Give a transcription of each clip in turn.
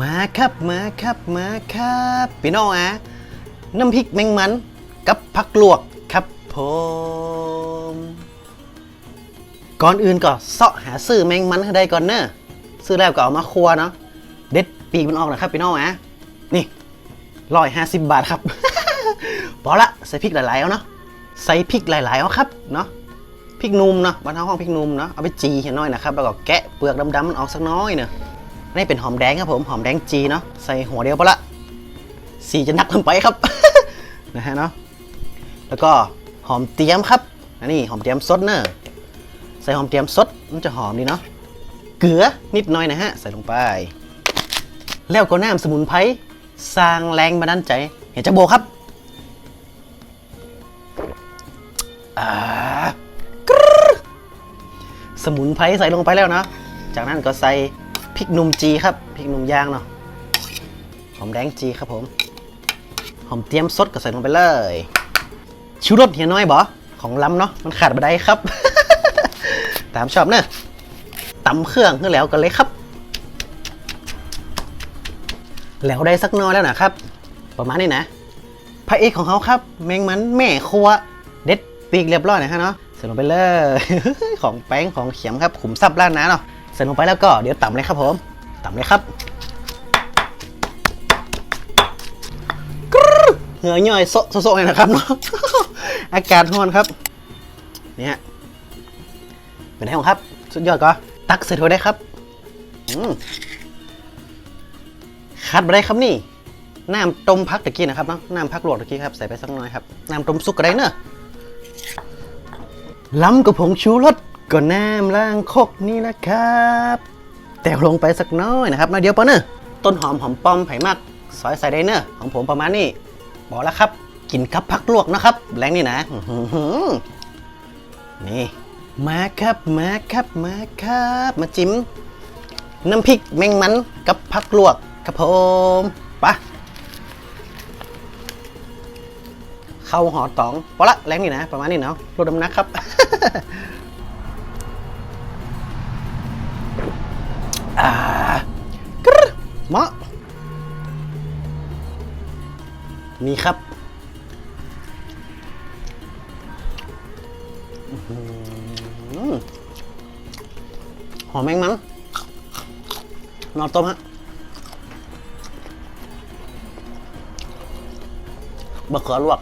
มาครับมาครับมาครับพี่น้องอะน้ำพริกแมงมันกับผักลวกครับผมก่อนอื่นก็เสาะหาซื้อแมงมันให้ได้ก่อนเนอะซื้อแล้วก็เอามาครัวเนาะเด็ดปีกมันออกนะครับพี่น้องอะนี่ร้อยห้าสิบบาทครับพอละใส่พริกหลายๆเอาเนาะใส่พริกหลายๆเอาครับเนาะพริกหนุ่มเนาะบ้านเราห้องพริกหนุ่มเนาะเอาไปจีให้หน่อยนะครับแล้วก็แกะเปลือกดำๆมันออกสักน้อยเนอะ นี่เป็นหอมแดงครับผมหอมแดงจีเนาะใส่หัวเดียวพอละสีจะนักลงไปครับ นะฮะเนาะแล้วก็หอมเตียมครับอันนี้หอมเตียมสดเนอะใส่หอมเตียมสดมันจะหอมดีเนาะเกลือนิดหน่อยนะฮะใส่ลงไป แล้วก็น้ำสมุนไพรสร้างแรงบันดาลใจ เห็นจะโบครับอ่ากรึ๊ดสมุนไพรใส่ลงไปแล้วเนาะจากนั้นก็ใส่ พริกหนุ่มจีครับพริกหนุ่มย่างเนาะหอมแดงจีครับผม หอมเตรียมสดก็ใส่ลงไปเลยชูรสเฮียน้อยบอของล้ำเนาะมันขาดไม่ได้ครับ ตามชอบเนอะตำเครื่องขึ้นแล้วกันเลยครับ แล้วได้สักน้อยแล้วนะครับ ประมาณนี้นะพระเอกของเขาครับ แมงมันแม่ครัว เด็ดปีกเรียบร้อยนะฮะเนาะใส่ลงไปเลย ของแป้งของเขียมครับขุมทรัพย์ล้านนะเนาะ ใส่ลงไปแล้วก็เดี๋ยวต่ำเลยครับผมต่ำเลยครับกระเหงื่อย่อยโซะโซะเลยนะครับเนาะอากาศร้อนครับเนี่ยเป็นไงครับ สุดยอดก็ตักใส่ถ้วยได้ครับอืมขาดไปได้ครับนี่น้ำต้มพักตะกี้นะครับเนาะน้ำพักหลวกตะกี้ครับใส่ไปสักน่อยครับน้ำต้มซุกก็ได้เนอะล้ำกับผงชูรส ก็น้ำล้างคกนี่แหละครับ แต่ลงไปสักน้อยนะครับน้อยเดียวปะเนอะต้นหอมหอมป้อมไผ่มากซอยใส่ได้เนอะของผมประมาณนี้บอกแล้วครับ กินกับพักลวกนะครับแรงนี่นะนี่มาครับมาครับมาครับ มาจิ้มน้ำพริกแมงมันกับผักลวกครับผมปะเข้าหอตองพอละแรงนี่นะ ประมาณนี้เนาะลดน้ำหนักครับ อ่ากรึ๊ดเหมะนี่ครับหอหอมแมงมันนอนต้มฮะบะเขือลวก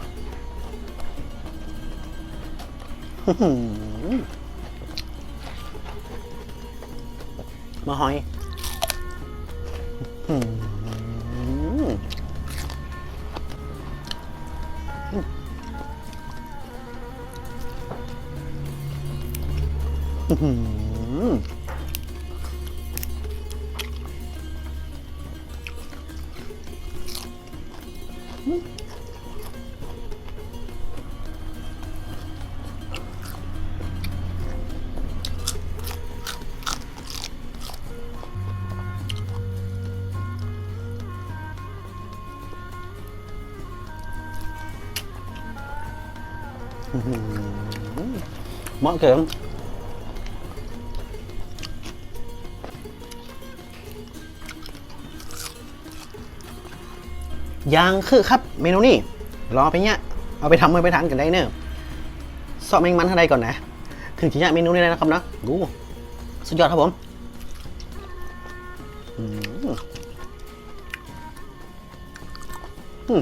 มาหอยอื้อ เหมาะเกินยังคือครับ เมนูนี้รอไปเนี่ยเอาไปทำมือไปทานกันได้เนอะซอสแมงมันเท่าไรก่อนนะ ถึงจะเนี่ยเมนูนี้เลยนะครับเนาะดูสุดยอดครับผมอืม